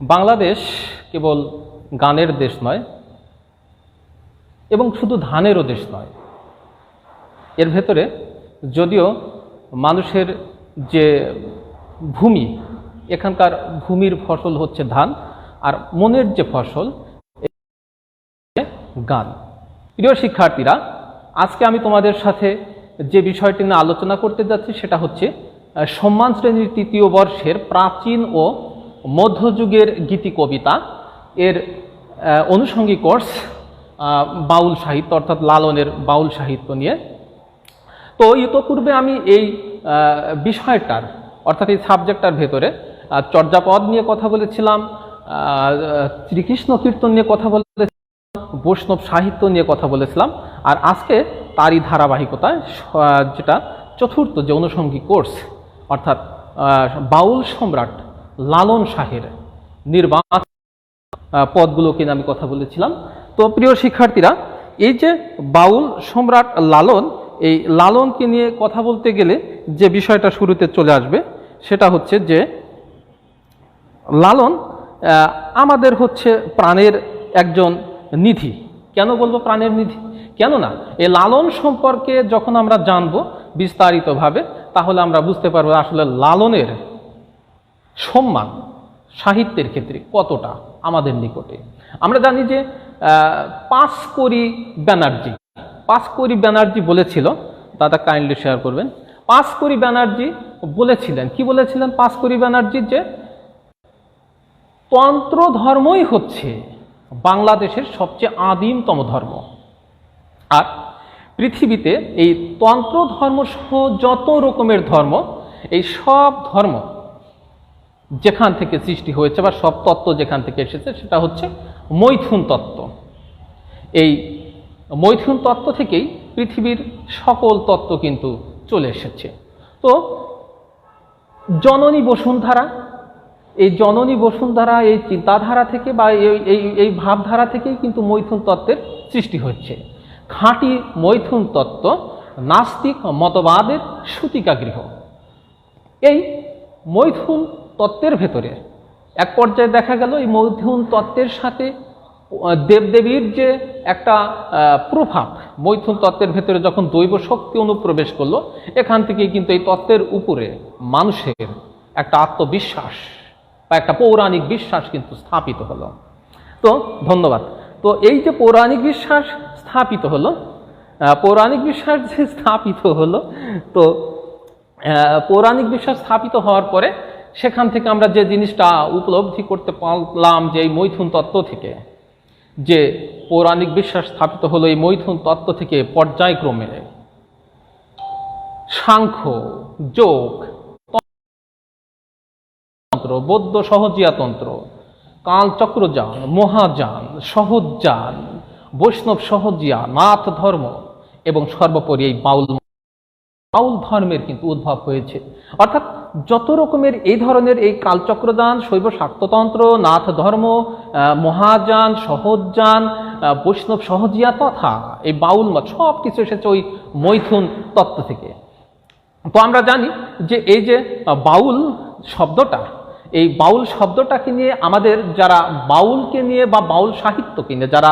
বাংলাদেশ কেবল গানের দেশ নয়, এবং শুধু ধানেরও দেশ নয়। এর ভেতরে যদিও মানুষের যে ভূমি, এখানকার ভূমির ফসল হচ্ছে ধান, আর মনের যে ফসল গান। প্রিয় শিক্ষার্থীরা, আজকে আমি তোমাদের সাথে যে বিষয়টি নিয়ে আলোচনা করতে যাচ্ছি, সেটা হচ্ছে সম্মান শ্রেণির তৃতীয় বর্ষের প্রাচীন ও মধ্যযুগের গীতি কবিতা, এর অনুষঙ্গী কোর্স বাউল সাহিত্য, অর্থাৎ লালনের বাউল সাহিত্য নিয়ে। তো ইতোপূর্বে আমি এই বিষয়টার, অর্থাৎ এই সাবজেক্টটার ভেতরে চর্যাপদ নিয়ে কথা বলেছিলাম শ্রীকৃষ্ণ কীর্তন নিয়ে কথা বলেছিলাম, বৈষ্ণব সাহিত্য নিয়ে কথা বলেছিলাম, আর আজকে তারই ধারাবাহিকতায় যেটা চতুর্থ যে অনুষঙ্গী কোর্স অর্থাৎ বাউল সম্রাট লালন শাহের নির্বাচন আহ, পদগুলোকে নিয়ে আমি কথা বলেছিলাম। তো প্রিয় শিক্ষার্থীরা এই যে বাউল সম্রাট লালন এই লালনকে নিয়ে কথা বলতে গেলে যে বিষয়টা শুরুতে চলে আসবে সেটা হচ্ছে যে লালন আমাদের হচ্ছে প্রাণের একজন নিধি। কেন বলব প্রাণের নিধি? কেন না এই লালন সম্পর্কে যখন আমরা জানব বিস্তারিতভাবে তাহলে আমরা বুঝতে পারব আসলে লালনের সম্মান সাহিত্যের ক্ষেত্রে কতটা আমাদের নিকটে? আমরা জানি যে পাঁচ পাঁচকড়ি ব্যানার্জি পাঁচকড়ি ব্যানার্জি বলেছিল, দাদা কাইন্ডলি শেয়ার করবেন, পাঁচকড়ি ব্যানার্জি বলেছিলেন, কি বলেছিলেন পাঁচকড়ি ব্যানার্জি? যে তন্ত্র ধর্মই হচ্ছে বাংলাদেশের সবচেয়ে আদিমতম ধর্ম। আর পৃথিবীতে এই তন্ত্র ধর্ম সহ যত রকমের ধর্ম, এই সব ধর্ম যেখান থেকে সৃষ্টি হয়েছে বা সব তত্ত্ব যেখান থেকে এসেছে, সেটা হচ্ছে মৈথুন তত্ত্ব। এই মৈথুন তত্ত্ব থেকেই পৃথিবীর সকল তত্ত্ব কিন্তু চলে এসেছে। তো জননী বসুন্ধরা, এই জননী বসুন্ধরা, এই চিন্তাধারা থেকে বা এই এই ভাবধারা থেকেই কিন্তু মৈথুন তত্ত্বের সৃষ্টি হচ্ছে খাঁটি মৈথুন তত্ত্ব, নাস্তিক মতবাদের সূতিকাগৃহ। এই মৈথুন তত্ত্বের ভেতরে। এক পর্যায়ে দেখা গেল এই মৈথুন তত্ত্বের সাথে দেবদেবীর যে একটা প্রভাব মৈথুন তত্ত্বের ভেতরে যখন দৈব শক্তি অনুপ্রবেশ করল, এখান থেকে কিন্তু এই তত্ত্বের উপরে মানুষের একটা আত্মবিশ্বাস বা একটা পৌরাণিক বিশ্বাস কিন্তু স্থাপিত হলো। তো, ধন্যবাদ। তো এই যে পৌরাণিক বিশ্বাস স্থাপিত হলো পৌরাণিক বিশ্বাস যে স্থাপিত হলো, তো পৌরাণিক বিশ্বাস স্থাপিত হওয়ার পরে সেখান থেকে আমরা যে জিনিসটা উপলব্ধি করতে পারলাম যে এই মৈথুন তত্ত্ব থেকে, যে পৌরাণিক বিশ্বাস স্থাপিত হলো এই মৈথুন তত্ত্ব থেকে পর্যায়ক্রমে। সাংখ্য, যোগ, তন্ত্র, বৌদ্ধ সহজিয়া তন্ত্র, কালচক্রযান, মহাযান সহজযান বৈষ্ণব সহজিয়া, নাথ ধর্ম এবং সর্বোপরি এই বাউল বাউল ধর্মের কিন্তু উদ্ভব হয়েছে। অর্থাৎ যত রকমের এই ধরনের এই কালচক্রদান, শৈব শাক্ততন্ত্র, নাথ ধর্ম মহাযান সহজযান বৈষ্ণব সহজিয়া তথা এই বাউল মত সব কিছু এসেছে ওই মৈথুন তত্ত্ব থেকে। তো আমরা জানি যে এই যে বাউল শব্দটা, এই বাউল শব্দটাকে নিয়ে আমাদের যারা বাউলকে নিয়ে বা বাউল সাহিত্যকে নিয়ে, যারা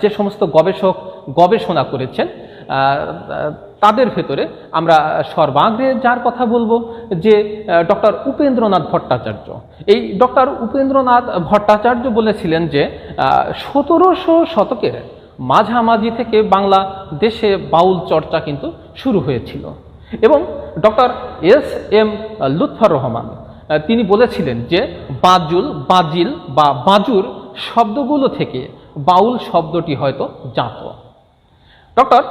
যে সমস্ত গবেষক গবেষণা করেছেন তাদের ভেতরে আমরা সর্বাগ্রে যার কথা বলব যে ডক্টর উপেন্দ্রনাথ ভট্টাচার্য। এই ডক্টর উপেন্দ্রনাথ ভট্টাচার্য বলেছিলেন যে সতেরোশো শতকের মাঝামাঝি থেকে বাংলা দেশে বাউল চর্চা কিন্তু শুরু হয়েছিল। এবং doctor S M Lutfar Rahman তিনি বলেছিলেন যে, বাজুল, বাজিল বা বাজুর শব্দগুলো থেকে বাউল শব্দটি হয়তো জাত। ডক্টর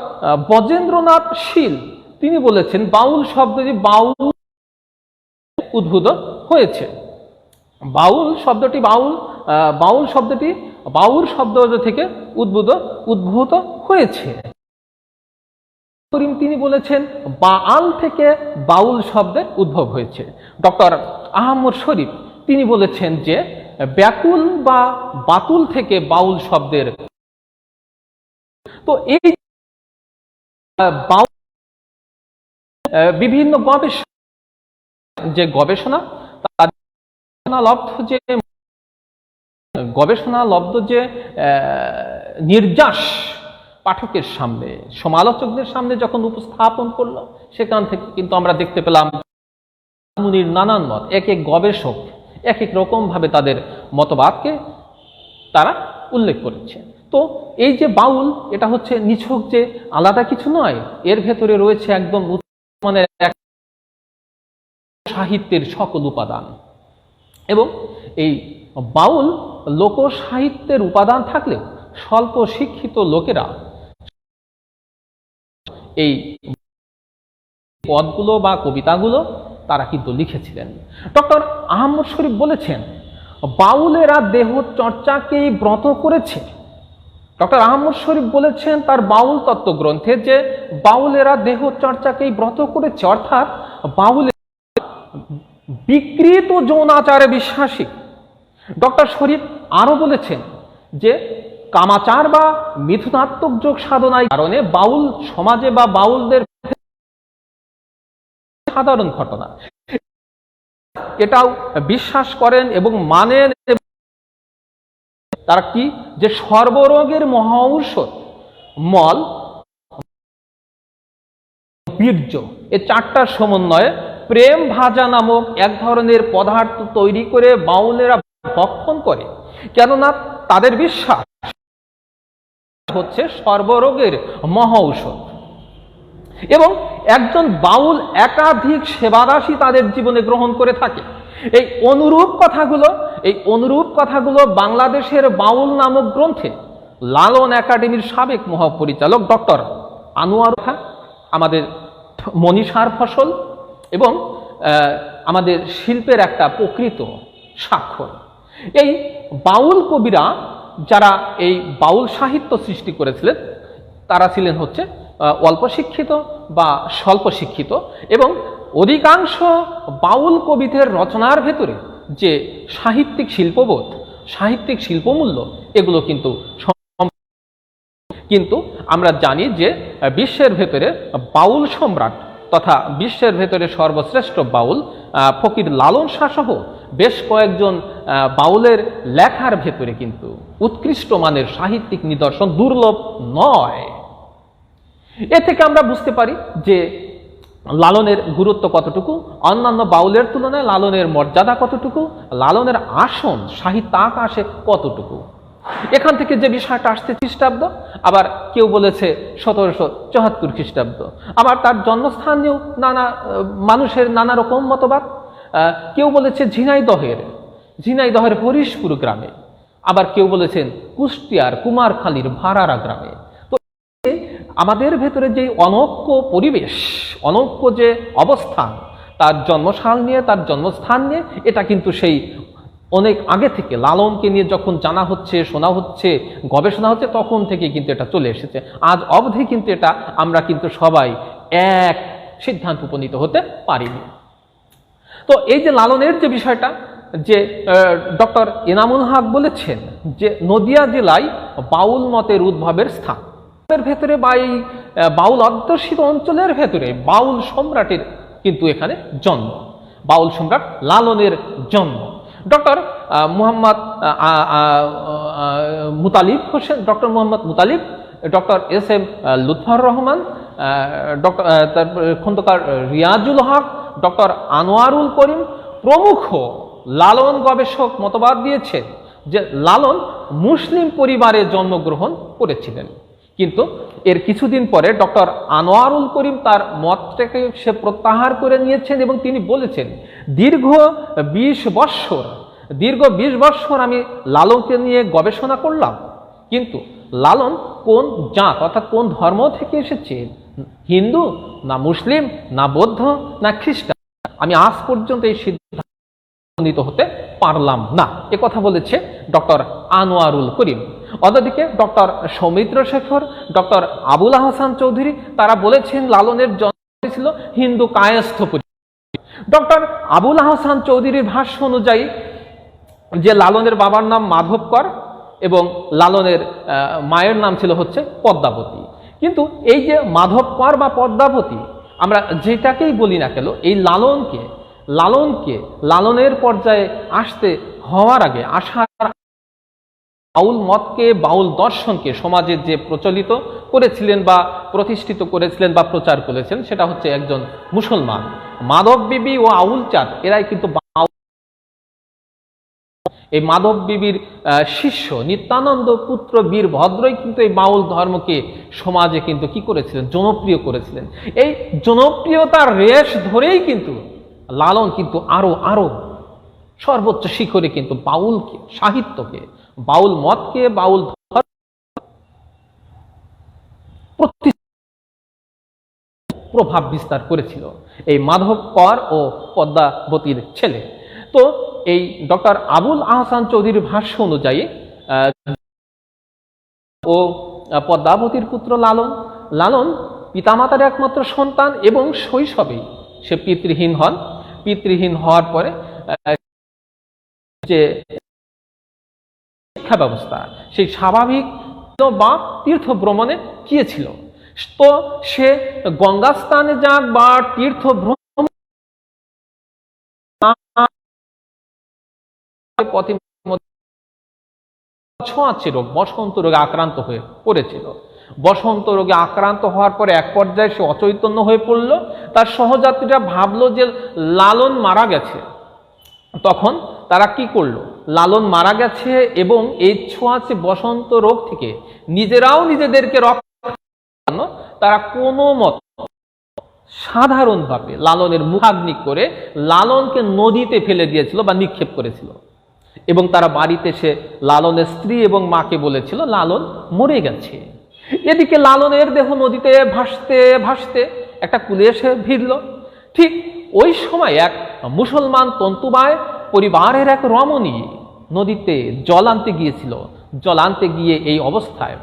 বজেন্দ্রনাথ শীল, তিনি বলেছেন, বাউল শব্দটি বাউল উদ্ভূত হয়েছে। বাউল শব্দটি বাউল বাউল শব্দটি বাউল শব্দ থেকে উদ্ভূত উদ্ভূত হয়েছে। করিম, তিনি বলেছেন, বাআল থেকে বাউল শব্দের উদ্ভব হয়েছে। ডক্টর আহমদ শরীফ, তিনি বলেছেন যে, ব্যাকুল বা বাতুল থেকে বাউল শব্দের তো এই বিভিন্ন যে গবেষণা লব্ধ যে, গবেষণা লব্ধ যে নির্যাস পাঠকের সামনে, সমালোচকদের সামনে যখন উপস্থাপন করল, সেখান থেকে কিন্তু আমরা দেখতে পেলাম মুনির নানান মত, এক এক গবেষক এক এক রকম ভাবে তাদের মতবাদকে তারা উল্লেখ করেছে। তো এই যে বাউল, এটা হচ্ছে নিছক যে আলাদা কিছু নয়, এর ভেতরে রয়েছে একদম মানের সাহিত্যের সকল উপাদান। এবং এই বাউল লোক সাহিত্যের উপাদান থাকলেও স্বল্প শিক্ষিত লোকেরা এই পদগুলো বা কবিতাগুলো তারা কিন্তু লিখেছিলেন। ডক্টর আহমদ শরীফ বলেছেন, বাউলেরা দেহ চর্চাকেই ব্রত করেছে। ডক্টর আহমদ শরীফ বলেছেন তার বাউল তত্ত্ব গ্রন্থে যে বাউলেরা দেহ চর্চাকেই ব্রত করেছে, অর্থাৎ বাউল বিকৃত যৌনাচারে বিশ্বাসী। ডক্টর শরীফ আরও বলেছেন যে কামাচার বা মিথুনাত্মক যোগ সাধনায় কারণে বাউল সমাজে বা বাউলদের সাধারণ ঘটনা। এটাও বিশ্বাস করেন এবং মানেন তারা কি? যে সর্বরোগের মহা ঔষধ মল, বীর্য, এ চারটার সমন্বয়ে প্রেম ভাজা নামক এক ধরনের পদার্থ তৈরি করে বাউলেরা ভক্ষণ করে। কেননা তাদের বিশ্বাস হচ্ছে সর্বরোগের মহা ঔষধ এবং একজন বাউল একাধিক সেবাদাসী তাদের জীবনে গ্রহণ করে থাকে। এই অনুরূপ কথাগুলো, এই অনুরূপ কথাগুলো বাংলাদেশের বাউল নামক গ্রন্থে লালন একাডেমির সাবেক মহাপরিচালক ডক্টর আনোয়ার খান আমাদের মনীষার ফসল এবং আমাদের শিল্পের একটা প্রকৃত স্বাক্ষর। এই বাউল কবিরা যারা এই বাউল সাহিত্য সৃষ্টি করেছিলেন, তারা ছিলেন হচ্ছে অল্প শিক্ষিত বা স্বল্প শিক্ষিত এবং অধিকাংশ বাউল কবিদের রচনার ভেতরে যে সাহিত্যিক শিল্পবোধ, সাহিত্যিক শিল্পমূল্য, এগুলো কিন্তু কিন্তু আমরা জানি যে বিশ্বের ভেতরে বাউল সম্রাট তথা বিশ্বের ভেতরে সর্বশ্রেষ্ঠ বাউল ফকির লালন শাহ সহ বেশ কয়েকজন বাউলের লেখার ভেতরে কিন্তু উৎকৃষ্ট মানের সাহিত্যিক নিদর্শন দুর্লভ নয়। এ থেকে আমরা বুঝতে পারি যে লালনের গুরুত্ব কতটুকু? অন্যান্য বাউলের তুলনায় লালনের মর্যাদা কতটুকু? লালনের আসন সাহিত্য আকাশে কতটুকু? এখান থেকে যে বিষয়টা আসছে খ্রিস্টাব্দ, আবার কেউ বলেছে সতেরোশো চুয়াত্তর খ্রিস্টাব্দ। আবার তার জন্মস্থান নিয়েও নানা মানুষের নানা রকম মতবাদ। কেউ বলেছে ঝিনাইদহের ঝিনাইদহের হরিশপুর গ্রামে। আবার কেউ বলেছেন কুষ্টিয়ার কুমারখালীর ভাড়ারা গ্রামে। আমাদের ভেতরে যে অনৈক্য পরিবেশ, অনৈক্য যে অবস্থান, তার জন্মসাল নিয়ে, তার জন্মস্থান নিয়ে, এটা কিন্তু সেই অনেক আগে থেকে, লালনকে নিয়ে যখন জানা হচ্ছে, শোনা হচ্ছে, গবেষণা হচ্ছে, তখন থেকে কিন্তু এটা চলে এসেছে। আজ অবধি কিন্তু এটা আমরা কিন্তু সবাই এক সিদ্ধান্ত উপনীত হতে পারিনি। তো এই যে লালনের যে বিষয়টা, যে ডক্টর এনামুল হক বলেছেন যে, নদিয়া জেলায় বাউল মতের উদ্ভবের স্থান। ভেতরে বা এই বাউল অধ্যুষিত অঞ্চলের ভেতরে বাউল সম্রাটের কিন্তু এখানে জন্ম। বাউল সম্রাট লালনের জন্ম। Doctor Muhammad Mutalib Hossain, doctor Mohammad Mutalib, doctor S M Lutfar Rahman doctor Khandakar Riazul Haque, doctor Anwarul Karim প্রমুখ লালন গবেষক মতবাদ দিয়েছেন যে লালন মুসলিম পরিবারে জন্মগ্রহণ করেছিলেন। কিন্তু এর কিছুদিন পরে ডক্টর আনোয়ারুল করিম তার মতটাকে সে প্রত্যাহার করে নিয়েছেন এবং তিনি বলেছেন, দীর্ঘ বিশ বৎসর, দীর্ঘ বিশ বৎসর আমি লালনকে নিয়ে গবেষণা করলাম। কিন্তু লালন কোন জাত, অর্থাৎ কোন ধর্ম থেকে এসেছে? হিন্দু না মুসলিম, না বৌদ্ধ, না খ্রিস্টান? আমি আজ পর্যন্ত এই সিদ্ধান্ত হতে পারলাম না। এ কথা বলেছে ডক্টর আনোয়ারুল করিম। অন্যদিকে ডক্টর সৌমিত্র শেখর, ডক্টর আবুল আহসান চৌধুরী, তারা বলেছেন লালনের জন্ম হয়েছিল হিন্দু কায়স্থ ডক্টর আবুল আহসান চৌধুরীর ভাষ্য অনুযায়ী, যে লালনের বাবার নাম মাধব কর এবং লালনের মায়ের নাম ছিল হচ্ছে পদ্মাবতী। কিন্তু এই যে মাধব কর বা পদ্মাবতী, আমরা যেটাকেই বলি না কেন, এই লালনকে লালনকে, লালনের পর্যায়ে আসতে হওয়ার আগে, আসার বাউল মতকে, বাউল দর্শনকে সমাজে যে প্রচলিত করেছিলেন বা প্রতিষ্ঠিত করেছিলেন বা প্রচার করেছেন সেটা হচ্ছে একজন মুসলমান। মাধব বিবি ও আউল চাঁদ, এরাই কিন্তু এই মাধব বিবির শিষ্য নিত্যানন্দ পুত্র বীর ভদ্রই কিন্তু এই বাউল ধর্মকে সমাজে কিন্তু কি করেছিলেন? জনপ্রিয় করেছিলেন। এই জনপ্রিয়তার রেশ ধরেই কিন্তু লালন কিন্তু আরও আরও সর্বোচ্চ শিখরে কিন্তু বাউলকে, সাহিত্যকে বাউল মতকে বাউল প্রভাব বিস্তার করেছিল। এই মাধব কর ও পদ্মাবতীর ছেলে। তো এই ডক্টর আবুল আহসান চৌধুরীর ভাষ্য অনুযায়ী ও পদ্মাবতীর পুত্র লালন। লালন পিতামাতার একমাত্র সন্তান এবং শৈশবেই সে পিতৃহীন হন। পিতৃহীন হওয়ার পরে যে শিক্ষা ব্যবস্থা। সেই স্বাভাবিক বা তীর্থ ভ্রমণে গিয়েছিল। তো সে গঙ্গা স্থানে যাক বা তীর্থ রোগ, বসন্ত রোগে আক্রান্ত হয়ে পড়েছিল। বসন্ত রোগে আক্রান্ত হওয়ার পরে এক পর্যায়ে সে অচৈতন্য হয়ে পড়ল। তার সহযাত্রীরা ভাবলো যে লালন মারা গেছে। তখন তারা কি করল? লালন মারা গেছে এবং এই ছোঁয়াচে বসন্ত রোগ থেকে নিজেরাও নিজেদেরকে রক্ষা তারা কোনো মত সাধারণভাবে লালনের মুখাগ্নি করে লালনকে নদীতে ফেলে দিয়েছিল বা নিক্ষেপ করেছিল। এবং তারা বাড়িতে এসে লালনের স্ত্রী এবং মাকে বলেছিল, লালন মরে গেছে। এদিকে লালনের দেহ নদীতে ভাসতে ভাসতে একটা কুলে এসে ভিড়ল। ঠিক ওই সময় এক মুসলমান তন্তুবায় পরিবারের এক রমণী নদীতে জল আনতে গিয়েছিল। জল আনতে গিয়ে এই অবস্থায়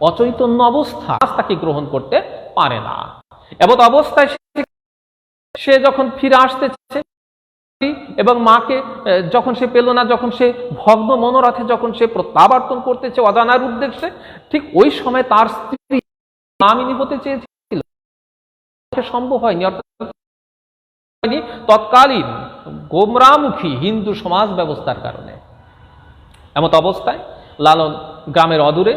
অচৈতন্য অবস্থা তাকে গ্রহণ করতে পারে না। এমত অবস্থায় সে- সে যখন ফিরে আসতেছে এবং মাকে যখন সে পেল না, যখন সে ভগ্ন মনোরথে যখন সে প্রত্যাবর্তন করতেছে অজানার উদ্দেশ্যে, ঠিক ওই সময় তার স্ত্রী নামিনী হতে চেয়েছিল। সম্ভব হয়নি, অর্থাৎ তৎকালীন গোমরামুখী হিন্দু সমাজ ব্যবস্থার কারণে। এমত অবস্থায় লালন গ্রামের অদূরে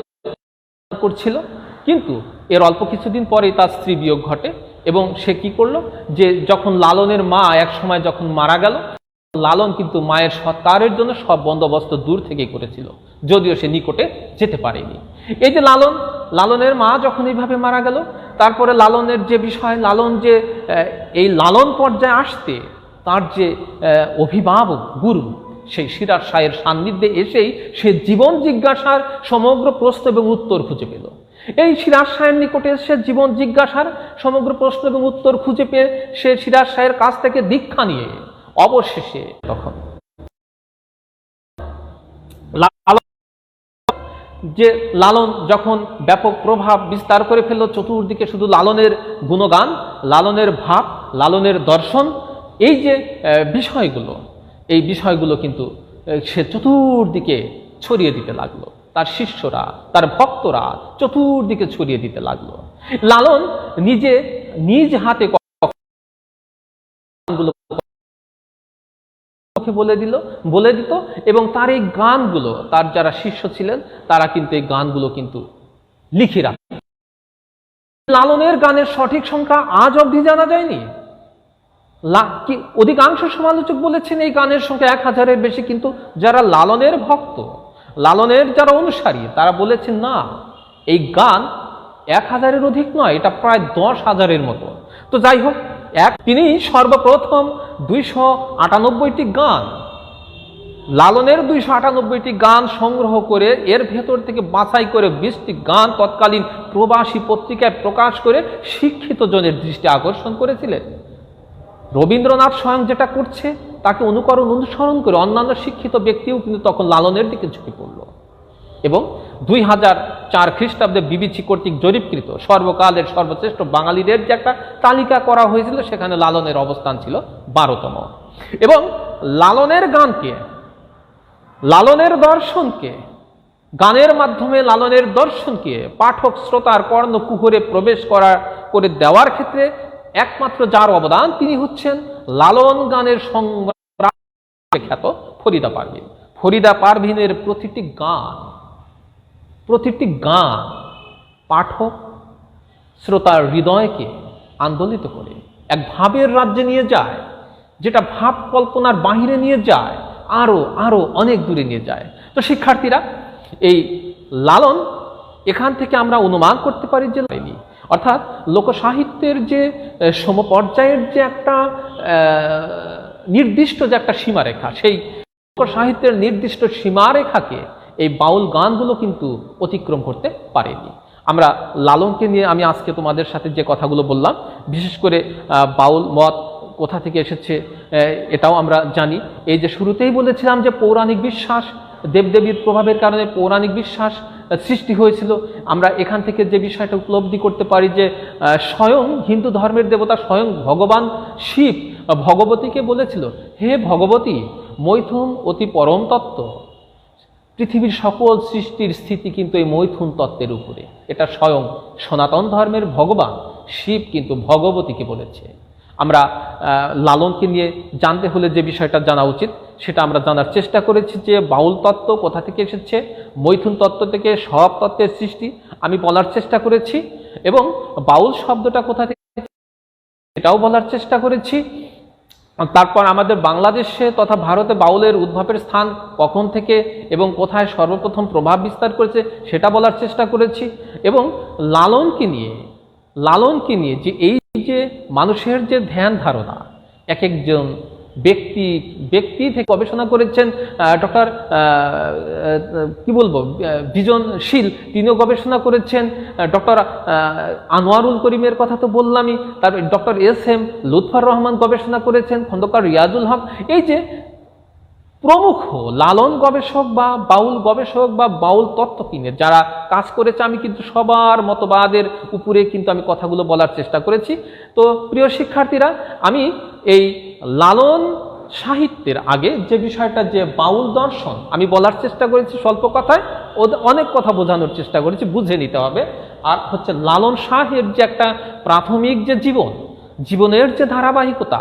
করছিল। কিন্তু এর অল্প কিছুদিন পরেই তার স্ত্রী বিয়োগ ঘটে এবং সে কি করল যে যখন লালনের মা এক সময় যখন মারা গেল, লালন কিন্তু মায়ের সৎকারের জন্য সব বন্দোবস্ত দূর থেকে করেছিল, যদিও সে নিকটে যেতে পারেনি। এই যে লালন, লালনের মা যখন এইভাবে মারা গেল, তারপরে লালনের যে বিষয়, লালন যে এই লালন পর্যায়ে আসতে তার যে অভিভাবক গুরু সেই সিরাজ শাহের সান্নিধ্যে এসেই সে জীবন জিজ্ঞাসার সমগ্র প্রশ্ন এবং উত্তর খুঁজে পেল। এই সিরাজ শাহের নিকটে সে জীবন জিজ্ঞাসার সমগ্র প্রশ্ন এবং উত্তর খুঁজে পেয়ে সে সিরাজ শাহের কাছ থেকে দীক্ষা নিয়ে অবশেষে তখন যে লালন যখন ব্যাপক প্রভাব বিস্তার করে ফেলল, চতুর্দিকে শুধু লালনের গুণগান, লালনের ভাব, লালনের দর্শন, এই যে বিষয়গুলো এই বিষয়গুলো কিন্তু সে চতুর্দিকে ছড়িয়ে দিতে লাগল। তার শিষ্যরা, তার ভক্তরা চতুর্দিকে ছড়িয়ে দিতে লাগল। লালন নিজে, নিজ হাতে বলে দিল, বলে দিত এবং তার এই গানগুলো, তার যারা শিষ্য ছিলেন, তারা কিন্তু এই গানগুলো কিন্তু লিখে রাখ লালনের গানের সঠিক সংখ্যা আজ অবধি জানা যায়নি। লা- কি অধিকাংশ সমালোচক বলেছেন এই গানের সংখ্যা এক হাজারের বেশি, কিন্তু যারা লালনের ভক্ত, লালনের যারা অনুসারী, তারা বলেছেন না, এই গান এক হাজারের অধিক নয়, এটা প্রায় দশ হাজারের মতো। তো যাই হোক, এক তিনি সর্বপ্রথম দুইশো আটানব্বইটি গান, লালনের দুইশো আটানব্বইটি গান সংগ্রহ করে এর ভেতর থেকে বাছাই করে বিশটি গান তৎকালীন প্রবাসী পত্রিকায় প্রকাশ করে শিক্ষিত জনের দৃষ্টি আকর্ষণ করেছিলেন। রবীন্দ্রনাথ স্বয়ং যেটা করছে, তাকে অনুকরণ, অনুসরণ করে অন্যান্য শিক্ষিত ব্যক্তিও কিন্তু তখন লালনের দিকে ঝুঁকে পড়ল। এবং দুই হাজার চার খ্রিস্টাব্দে বিবিসি কর্তৃক জরিপকৃত সর্বকালের সর্বশ্রেষ্ঠ বাঙালিদের যে একটা তালিকা করা হয়েছিল, সেখানে লালনের অবস্থান ছিল বারোতম। এবং লালনের গানকে, লালনের দর্শনকে, গানের মাধ্যমে লালনের দর্শনকে পাঠক শ্রোতার কর্ণ কর্ণকুহরে প্রবেশ করা, করে দেওয়ার ক্ষেত্রে একমাত্র যার অবদান তিনি হচ্ছেন লালন গানের সংগ্রাম খ্যাত ফরিদা পারভিন। ফরিদা পারভিনের প্রতিটি গান প্রতিটি গান পাঠক, শ্রোতার হৃদয়কে আন্দোলিত করে। এক ভাবের রাজ্যে নিয়ে যায়, যেটা ভাব কল্পনার বাহিরে নিয়ে যায় আরও আরও অনেক দূরে নিয়ে যায়। তো শিক্ষার্থীরা, এই লালন এখান থেকে আমরা অনুমান করতে পারি যে অর্থাৎ লোকসাহিত্যের যে সমপর্যায়ের যে একটা নির্দিষ্ট যে একটা সীমারেখা, সেই লোকসাহিত্যের নির্দিষ্ট সীমারেখাকে এই বাউল গানগুলো কিন্তু অতিক্রম করতে পারেনি। আমরা লালনকে নিয়ে আমি আজকে তোমাদের সাথে যে কথাগুলো বললাম, বিশেষ করে বাউল মত কোথা থেকে এসেছে এটাও আমরা জানি। এই যে শুরুতেই বলেছিলাম যে পৌরাণিক বিশ্বাস, দেবদেবীর প্রভাবের কারণে পৌরাণিক বিশ্বাস সৃষ্টি হয়েছিল। আমরা এখান থেকে যে বিষয়টা উপলব্ধি করতে পারি যে স্বয়ং হিন্দু ধর্মের দেবতা স্বয়ং ভগবান শিব ভগবতীকে বলেছিল, হে ভগবতী, মৈথুন অতি পরম তত্ত্ব। পৃথিবীর সকল সৃষ্টির স্থিতি কিন্তু এই মৈথুন তত্ত্বের উপরে। এটা স্বয়ং সনাতন ধর্মের ভগবান শিব কিন্তু ভগবতীকে বলেছে। আমরা লালনকে নিয়ে জানতে হলে যে বিষয়টা জানা উচিত, সেটা আমরা জানার চেষ্টা করেছি যে বাউল তত্ত্ব কোথা থেকে এসেছে মৈথুন তত্ত্ব থেকে সব তত্ত্বের সৃষ্টি আমি বলার চেষ্টা করেছি এবং বাউল শব্দটা কোথা থেকে এটাও বলার চেষ্টা করেছি। তারপর আমাদের বাংলাদেশে তথা ভারতে বাউলের উদ্ভবের স্থান কখন থেকে এবং কোথায় সর্বপ্রথম প্রভাব বিস্তার করেছে সেটা বলার চেষ্টা করেছি এবং লালনকে নিয়ে লালনকে নিয়ে যে এই যে মানুষের যে ধ্যান ধারণা এক একজন ব্যক্তি ব্যক্তি থেকে গবেষণা করেছেন ডক্টর কি বলব বিজনশীল তিনিও গবেষণা করেছেন ডক্টর আনোয়ারুল করিমের কথা তো বললামই। তারপর doctor S M Lutfar Rahman গবেষণা করেছেন, খন্দকার রিয়াজুল হক। এই যে প্রমুখ লালন গবেষক বা বাউল গবেষক বা বাউল তত্ত্বজ্ঞানের যারা কাজ করেছে, আমি কিন্তু সবার মতবাদের উপরে কিন্তু আমি কথাগুলো বলার চেষ্টা করেছি। তো প্রিয় শিক্ষার্থীরা, আমি এই লালন সাহিত্যের আগে যে বিষয়টা, যে বাউল দর্শন, আমি বলার চেষ্টা করেছি স্বল্প কথায় অনেক কথা বোঝানোর চেষ্টা করেছি, বুঝে নিতে হবে। আর হচ্ছে লালন শাহের যে একটা প্রাথমিক যে জীবন, জীবনের যে ধারাবাহিকতা